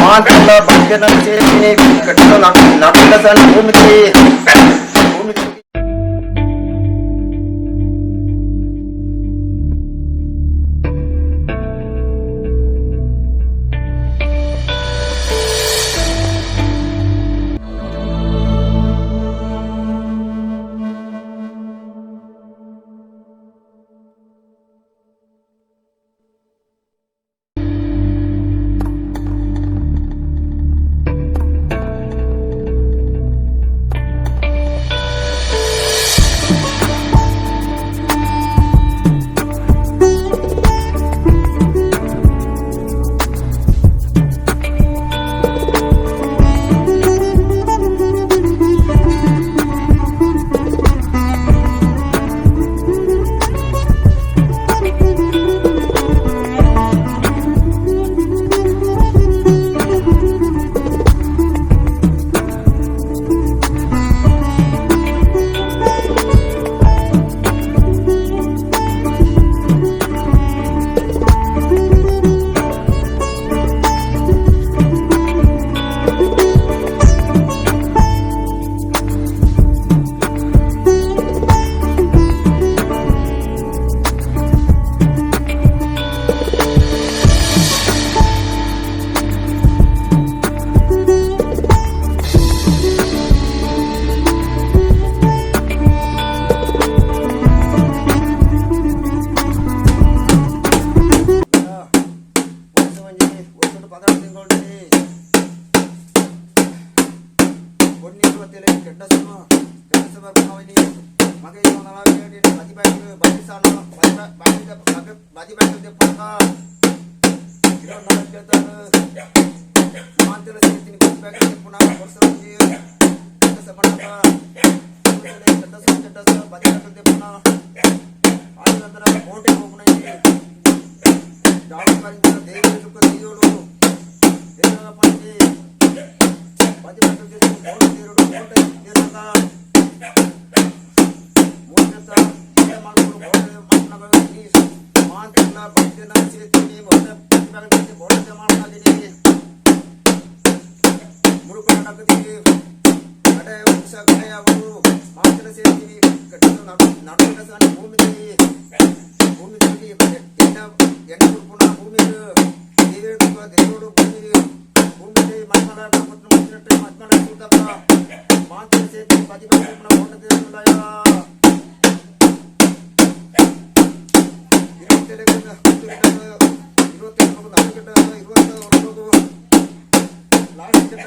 మాటల భజనం చేసి కట్టు భూమికి దేవుడు దేవుడు పనికి పది మంది చేసి మూడు తీరుడు మూడు மாத்திரை சேர்த்து பதிவு பண்ண போட்டது இல்லையா ಲಾಸ್ಟ್ ಗಿಡ